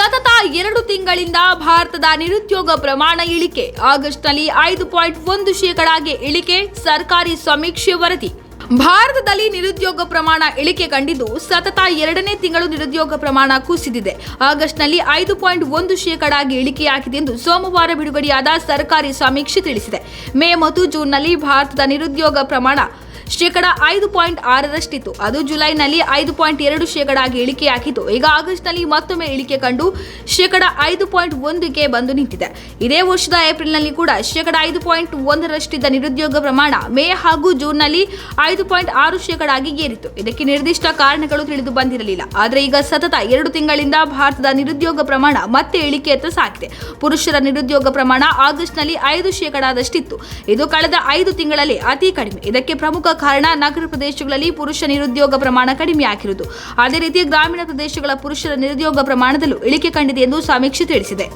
ಸತತ ಎರಡು ತಿಂಗಳಿಂದ ಭಾರತದ ನಿರುದ್ಯೋಗ ಪ್ರಮಾಣ ಇಳಿಕೆ. ಆಗಸ್ಟ್ನಲ್ಲಿ ಐದು ಪಾಯಿಂಟ್ ಒಂದು ಶೇಕಡಾಗೆ ಇಳಿಕೆ, ಸರ್ಕಾರಿ ಸಮೀಕ್ಷೆ ವರದಿ. ಭಾರತದಲ್ಲಿ ನಿರುದ್ಯೋಗ ಪ್ರಮಾಣ ಇಳಿಕೆ ಕಂಡಿದ್ದು ಸತತ ಎರಡನೇ ತಿಂಗಳು ನಿರುದ್ಯೋಗ ಪ್ರಮಾಣ ಕುಸಿದಿದೆ. ಆಗಸ್ಟ್ನಲ್ಲಿ ಐದು ಪಾಯಿಂಟ್ ಒಂದು ಶೇಕಡಾಗೆ ಇಳಿಕೆಯಾಗಿದೆ ಎಂದು ಸೋಮವಾರ ಬಿಡುಗಡೆಯಾದ ಸರ್ಕಾರಿ ಸಮೀಕ್ಷೆ ತಿಳಿಸಿದೆ. ಮೇ ಮತ್ತು ಜೂನ್ನಲ್ಲಿ ಭಾರತದ ನಿರುದ್ಯೋಗ ಪ್ರಮಾಣ ಶೇಕಡ ಐದು ಪಾಯಿಂಟ್ ಆರರಷ್ಟಿತ್ತು. ಅದು ಜುಲೈನಲ್ಲಿ ಐದು ಪಾಯಿಂಟ್ ಎರಡು ಶೇಕಡಾಗಿ ಇಳಿಕೆಯಾಗಿತ್ತು. ಈಗ ಆಗಸ್ಟ್ನಲ್ಲಿ ಮತ್ತೊಮ್ಮೆ ಇಳಿಕೆ ಕಂಡು ಶೇಕಡ ಐದು ಪಾಯಿಂಟ್ ಒಂದಕ್ಕೆ ಬಂದು ನಿಂತಿದೆ. ಇದೇ ವರ್ಷದ ಏಪ್ರಿಲ್ನಲ್ಲಿ ಕೂಡ ಶೇಕಡ ಐದು ಪಾಯಿಂಟ್ ಒಂದರಷ್ಟಿದ್ದ ನಿರುದ್ಯೋಗ ಪ್ರಮಾಣ ಮೇ ಹಾಗೂ ಜೂನ್ನಲ್ಲಿ ಐದು ಪಾಯಿಂಟ್ ಆರು ಶೇಕಡಾಗಿ ಏರಿತು ಇದಕ್ಕೆ ನಿರ್ದಿಷ್ಟ ಕಾರಣಗಳು ತಿಳಿದು ಬಂದಿರಲಿಲ್ಲ. ಆದರೆ ಈಗ ಸತತ ಎರಡು ತಿಂಗಳಿಂದ ಭಾರತದ ನಿರುದ್ಯೋಗ ಪ್ರಮಾಣ ಮತ್ತೆ ಇಳಿಕೆಯತ್ತ ಸಾಗಿದೆ. ಪುರುಷರ ನಿರುದ್ಯೋಗ ಪ್ರಮಾಣ ಆಗಸ್ಟ್ನಲ್ಲಿ ಐದು ಶೇಕಡಾದಷ್ಟಿತ್ತು. ಇದು ಕಳೆದ ಐದು ತಿಂಗಳಲ್ಲಿ ಅತಿ ಕಡಿಮೆ. ಇದಕ್ಕೆ ಪ್ರಮುಖ ಕಾರಣ ನಗರ ಪ್ರದೇಶಗಳಲ್ಲಿ ಪುರುಷ ನಿರುದ್ಯೋಗ ಪ್ರಮಾಣ ಕಡಿಮೆಯಾಗಿರುವುದು ಅದೇ ರೀತಿ ಗ್ರಾಮೀಣ ಪ್ರದೇಶಗಳ ಪುರುಷರ ನಿರುದ್ಯೋಗ ಪ್ರಮಾಣದಲ್ಲೂ ಇಳಿಕೆ ಕಂಡಿದೆ ಎಂದು ಸಮೀಕ್ಷೆ ತಿಳಿಸಿದೆ.